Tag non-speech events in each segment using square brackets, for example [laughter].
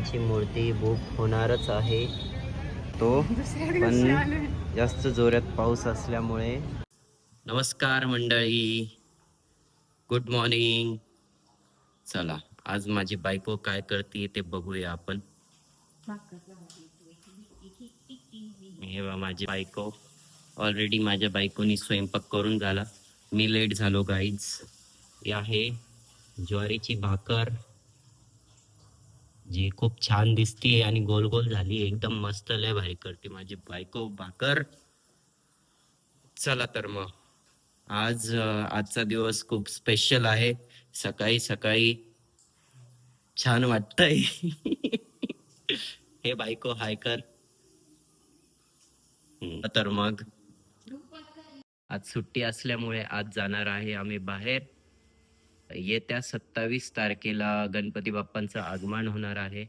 ची मूर्ती बुक होणारच आहे. तो पण जास्त जोरात पाऊस असल्यामुळे. नमस्कार मंडळी. गुड मॉर्निंग चला आज माझी बायको काय करते ते बघूया आपण. हे बघा माझी बायको. ऑलरेडी माझ्या बायकोनी स्वयंपाक करून झाला. मी लेट झालो गाईज ही आहे ज्वारीची भाकर. जी खूप छान दिसतीये आणि गोल गोल झाली एकदम मस्त लय भारी करते माझी बायको भाकर. चला तर मग. आज आजचा दिवस खूप स्पेशल आहे. सकाळी सकाळी छान वाटतंय. [laughs] हे बायको हाय कर. तर मग. आज सुट्टी असल्यामुळे आज जाणार आहे आम्ही बाहेर. येत्या सत्तावीस तारखेला गणपती बाप्पांचं आगमन होणार आहे.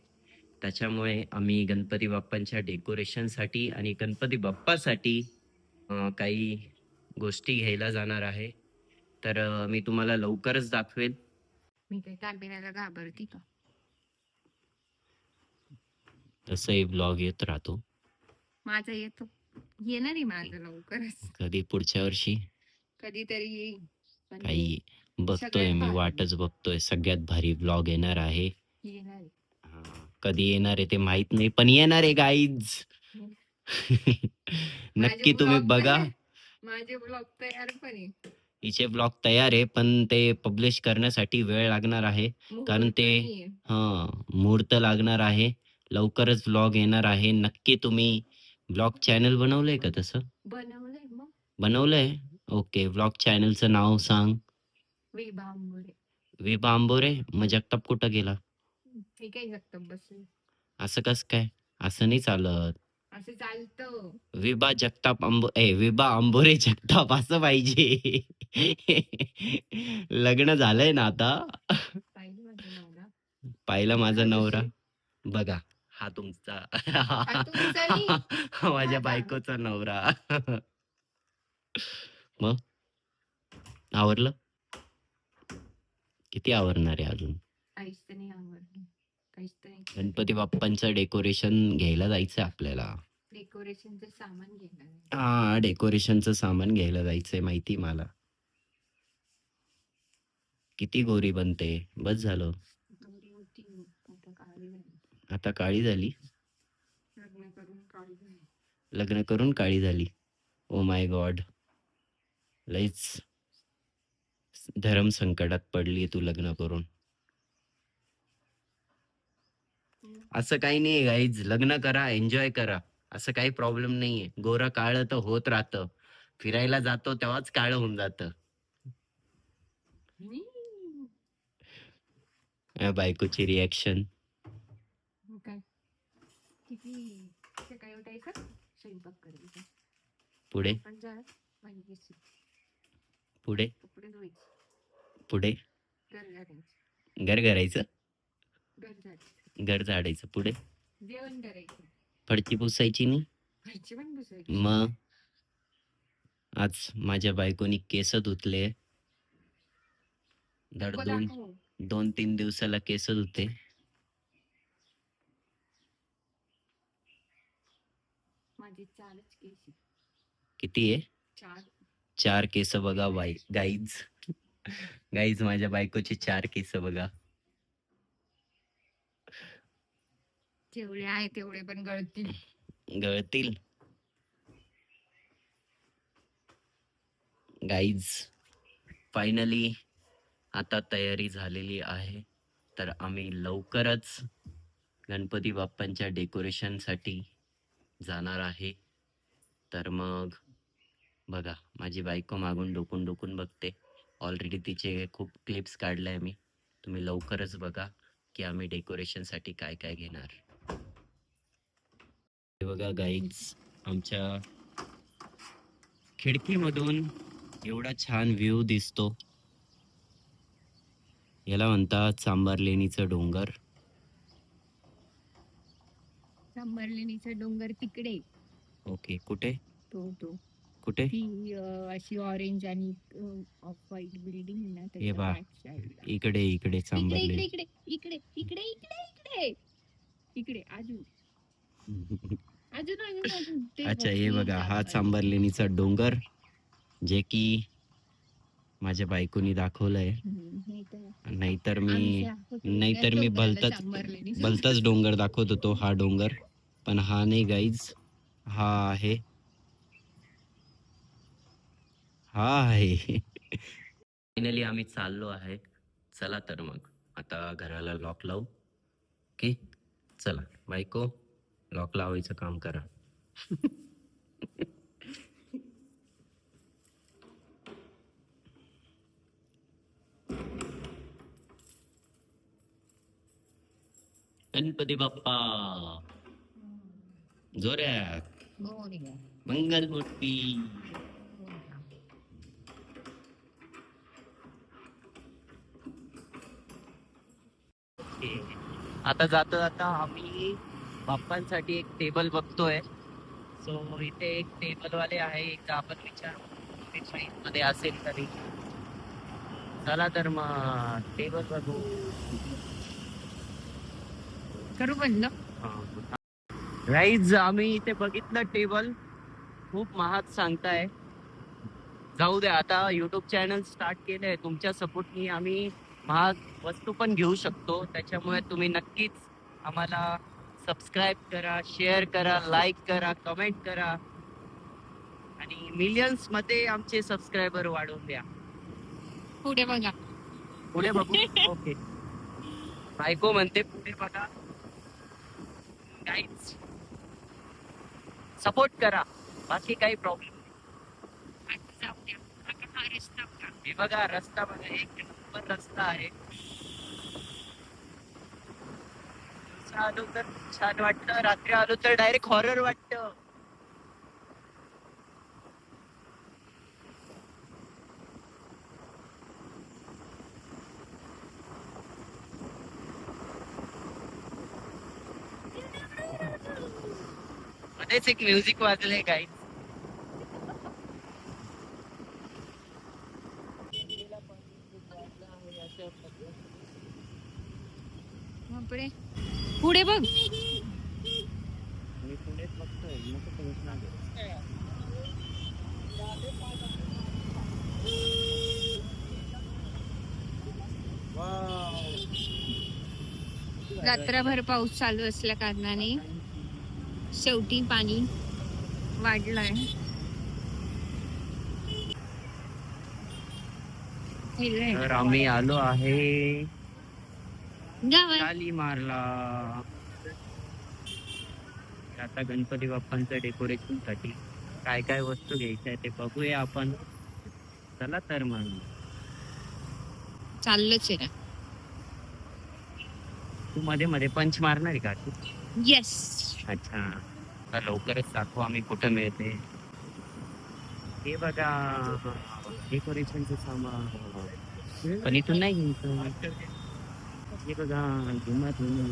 त्याच्यामुळे आम्ही गणपती बाप्पांच्या डेकोरेशनसाठी आणि गणपती बाप्पासाठी काही गोष्टी घ्यायला जाणार आहे. तर मी तुम्हाला लवकरच दाखवेल मी काही कॅम्पेनला घाबरती का? तसंही ब्लॉग येत राहतो. माझा येतो. येणार आहे माझं लवकरच. कधी पुढच्या वर्षी? कधीतरी येईल काही बघतोय सगळ्यात मी भारी. वाटच बघतोय. सगळ्यात भारी ब्लॉग येणार आहे. येणार. आहे. हा, कधी येणार आहे ते माहीत नाही पण येणार आहे गाईज [laughs] नक्की माझे तुम्ही बघा. तयार- माझे ब्लॉग तयार पण आहे. हिचे ब्लॉग तयार आहे पण ते पब्लिश करण्यासाठी वेळ लागणार आहे. कारण मुहूर्त ते- नाहीये. हा मुहूर्त लागणार आहे. लवकरच ब्लॉग येणार आहे. नक्की तुम्ही ब्लॉग चॅनल बनवलंय का तसं? बनवलंय मग. बनवलंय? ओके ब्लॉग चॅनलचं नाव सांग. विभा आंबोरे. विभा आंबोरे? मग जगताप कुठं गेला? हे काय जगतं बसेल असं कस काय? असं नाही चालत. असं चालतं. विभा जगताप आंबो ए विभा आंबोरे जगताप असं पाहिजे. लग्न झालंय ना आता. पाहिजे माझं नवरा. पाहिला माझा नवरा. बघा हा तुमचा. हा. [laughs] माझ्या माझा. बायकोचा नवरा. मग? आवरलं? किती आवरणार आहे अजून? काहीच तर नाही आवडलं काहीच तर नाही. गणपती बाप्पांचं डेकोरेशन घ्यायला जायचं आपल्याला. डेकोरेशनचं सामान घेणार. हा डेकोरेशनचं सामान घ्यायला जायचंय माहिती मला. किती गोरी बनते? बस झालं. होती आता काळी झाली. आता काळी झाली? लग्न करून काळी झाली. लग्न करून काळी झाली. ओ माय गॉड लईच धर्म संकटात पडली तू लग्न करून. असं काही नाही गाईज लग्न करा एन्जॉय करा. असं काही प्रॉब्लेम नाहीये. गोरा काळ तर होत राहतं. फिरायला जातो तेव्हाच काळ होऊन जातं. बायकोची रिॲक्शन पुढे? पुढे? पुढे घर झाडायचं घर झाडायचं पुढे? फडची पुसायची नाही? मग? आज माझ्या बायकोनी केस धुतले. धड दोन दोन तीन दिवसाला केस धुते. किती आहे? चार केस बघा बाई गाईज गाईज माझ्या बायकोचे चार केस बघा. जेवढे आहे तेवढे पण गळतील. गळतील. गाईज फायनली आता तयारी झालेली आहे. तर आम्ही लवकरच गणपती बाप्पांच्या डेकोरेशनसाठी जाणार आहे. तर मग बघा माझी बायको मागून डोकून डोकून बघते. ऑलरेडी तिचे खूप क्लिप्स काढले मी. तुम्ही लवकरच बघा की आम्ही डेकोरेशनसाठी काय काय घेणार. हे बघा गाईज आमच्या खिडकीमधून एवढा छान व्ह्यू दिसतो. याला म्हणतात सांबार लेणीचं डोंगर. संभारलेणीचा डोंगर तिकडे. ओके कुठे? तो तो. कुठे? ती अं, अशी ऑरेंज आणि ऑफ व्हाईट बिल्डिंग ना त्याच्या पहा. back side ला. इकडे इकडे इकडे इकडे इकडे इकडे इकडे इकडे इकडे. इकडे अजून. [laughs] अजून अजून अजून. ते अच्छा हे बघा हा. चांबरलेणीचा डोंगर जे की माझ्या बायकोनी दाखवलंय. हम्म, हे तर नाहीतर मी आमच्या नाहीतर मी डोंगराला भलताच सांभाळलेली भलताच डोंगर दाखवत होतो हा डोंगर. पण हा नाही गाईज हा आहे हा आहे फायनली आम्ही चाललो आहे. चला तर मग. आता घराला लॉक लावू. ओके चला. बायको लॉक लावायचं काम करा. गणपती बाप्पा. जोऱ्यात मोरया. मंगलमूर्ती. आता जाता जाता आम्ही बाप्पांसाठी एक टेबल बघतोय. सो इथे एक टेबल वाले आहे एक आपण विचारमध्ये असेल तरी. चला तर मग टेबल बघू. करू बंद राईज आम्ही इथे बघितलं टेबल खूप महाग सांगताय. जाऊ द्या आता युट्यूब चॅनल स्टार्ट केलंय. तुमच्या सपोर्टनी आम्ही महाग वस्तू पण घेऊ शकतो. त्याच्यामुळे तुम्ही नक्कीच आम्हाला सबस्क्राईब करा शेअर करा लाईक करा कमेंट करा. आणि मिलियन्समध्ये आमचे सबस्क्रायबर वाढवून द्या. पुढे बघा. पुढे बघू? ओके बायको म्हणते पुढे बघा. काहीच सपोर्ट करा. बाकी काही प्रॉब्लेम आता जाऊ द्या. आता हा रस्ता बघा. हे बघा रस्ता बघा. एक नंबर रस्ता आहे. आलो तर छान वाटतं रात्री आलो तर डायरेक्ट हॉरर वाटत. मध्येच एक म्युझिक वाजलंय काही पुढे बघ. रात्रभर पाऊस चालू असल्या कारणाने शेवटी पाणी वाढलंय. तर आम्ही आलो आहे शाली मारला. आता गणपती बाप्पांचं डेकोरेशनसाठी काय काय वस्तू घ्यायच्या ते बघूया आपण. चला तर मग. चाललंच आहे. तू मध्ये मध्ये पंच मारणार का तू? येस अच्छा. आता लवकरच दाखवू आम्ही कुठं मिळते. हे बघा. डेकोरेशनचं सामान. पण इथून नाही घ्यायचं. हे बघा धुमा धुमा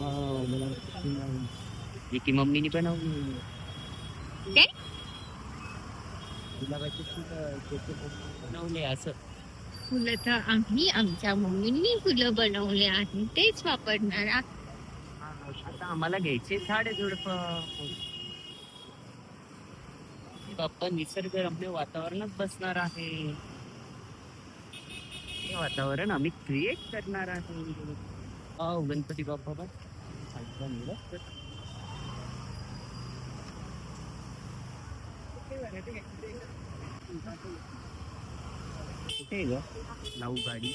वाव, मला खूप आवडलं. हे बनवले असं फुलं तर आम्ही आमच्या मम्मींनी फुलं बनवले आहे तेच वापरणार आता आम्हाला घ्यायचे झाडे झुडप बाप्पा निसर्गरम्य वातावरणात बसणार आहे वातावरण आम्ही क्रिएट करणार आहे. वाव, गणपती बाप्पा. कुठे आहे ग? लावू गाडी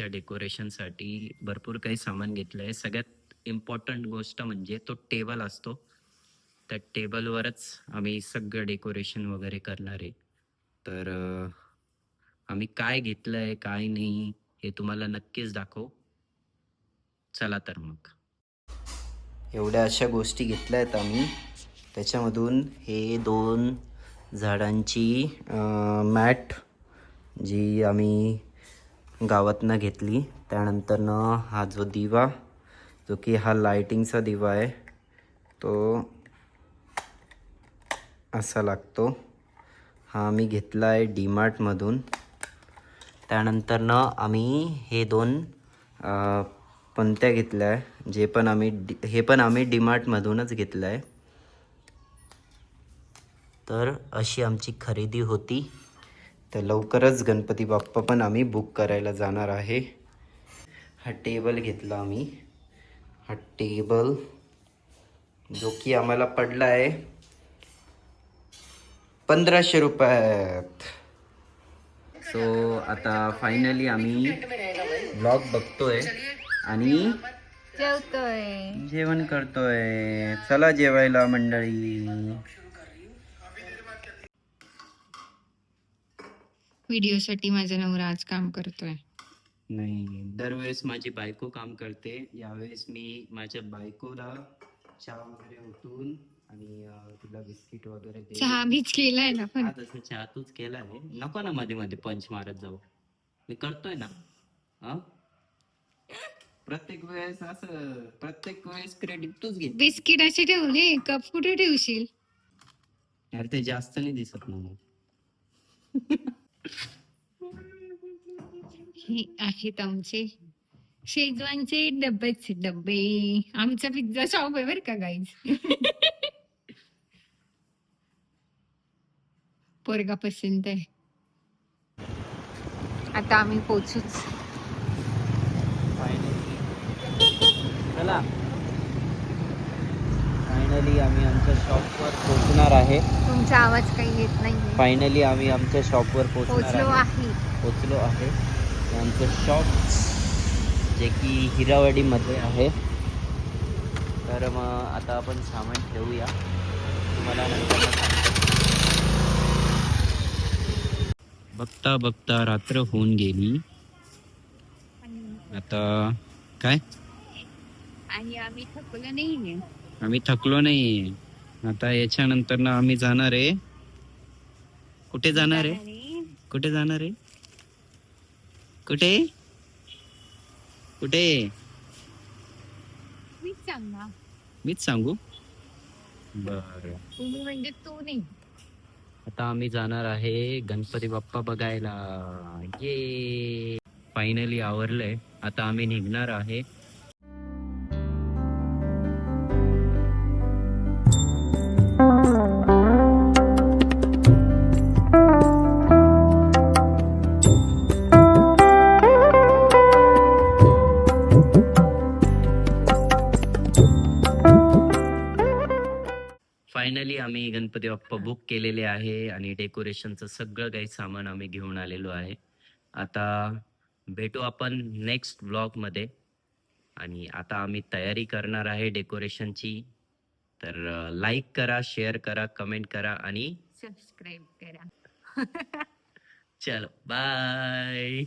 गणपती डेकोरेशनसाठी भरपूर काही सामान घेतलं आहे सगळ्यात इम्पॉर्टंट गोष्ट म्हणजे तो टेबल असतो. त्या टेबलवरच आम्ही सगळं डेकोरेशन वगैरे करणार आहे. तर आम्ही काय घेतलं आहे काय नाही हे तुम्हाला नक्कीच दाखवू. चला तर मग. एवढ्या अशा गोष्टी घेतल्या आहेत आम्ही. त्याच्यामधून हे दोन झाडांची मॅट जी आम्ही गावातनं घेतली. त्यानंतरनं हा जो दिवा जो की हा लायटिंगचा दिवा आहे तो असा लागतो. हा आम्ही घेतला आहे डीमार्टमधून त्यानंतरनं आम्ही हे दोन पंत्या घेतल्या आहे जे पण आम्ही डी हे पण आम्ही डीमार्टमधूनच घेतलं आहे. तर अशी आमची खरेदी होती. तर लवकरच गणपती बाप्पा पण आम्ही बुक करायला जाणार आहे. हा टेबल घेतला आम्ही. हा टेबल जो की आम्हाला पडला आहे पंधराशे रुपयात. सो आता फायनली आम्ही ब्लॉग बघतोय आणि जेवतोय. जेवण करतोय. चला जेवायला मंडळी. व्हिडिओसाठी माझा नवरा आज काम करतोय. नाही दरवेळेस माझी बायको काम करते. यावेळेस मी माझ्या बायकोला चहा वगैरे उठून आणि अं, तिला बिस्किट वगैरे चहा बीच केलाय ना पण. हा तसं चहा तूच केला आहे नको ना मध्ये मध्ये पंच मारत जाऊ. मी करतोय ना. हा प्रत्येक वेळेस असं प्रत्येक वेळेस क्रेडिट तूच घे बिस्किट असे ठेवले कप कुठे ठेवशील? अरे ते जास्त नाही दिसत ना मग. [laughs] हे आहेत आमचे शेजवानचे डब्बेच डब्बे. आमचा पिझ्झा शॉप आहे बर का गाईज [laughs] पोरगा पसंत आहे. आता आम्ही पोचूच चला. फायनली आम्ही आमच्या शॉपवर पोहोचणार आहे. तुमचा आवाज काही येत नाही फायनली आम्ही आमच्या शॉपवर पोहोचलो आहे. पोचलो आहे. आमचं शॉप जे की हिरावाडीमध्ये आहे. तर मग आता आपण सामान ठेवूया. तुम्हाला नंतर बघता बघता रात्र होऊन गेली. आता काय? आणि आम्ही थकलो नाही आम्ही थकलो नाही. आता याच्यानंतर ना आम्ही जाणार आहे. कुठे जाणार आहे? कुठे जाणार आहे? कुठे? कुठे? मीच सांग ना मीच सांगू? बर. तुम्ही म्हणजे तू नाही. आता आम्ही जाणार आहे गणपती बाप्पा बघायला. ये. फायनली आवरलंय. आता आम्ही निघणार आहे. फायनली आम्ही गणपती बाप्पा बुक केलेले आहे आणि डेकोरेशनचं सगळं काही सामान आम्ही घेऊन आलेलो आहे. आता भेटू आपण नेक्स्ट ब्लॉगमध्ये आणि आता आम्ही तयारी करणार आहे डेकोरेशनची तर लाईक करा शेअर करा कमेंट करा आणि सबस्क्राईब करा. [laughs] चलो बाय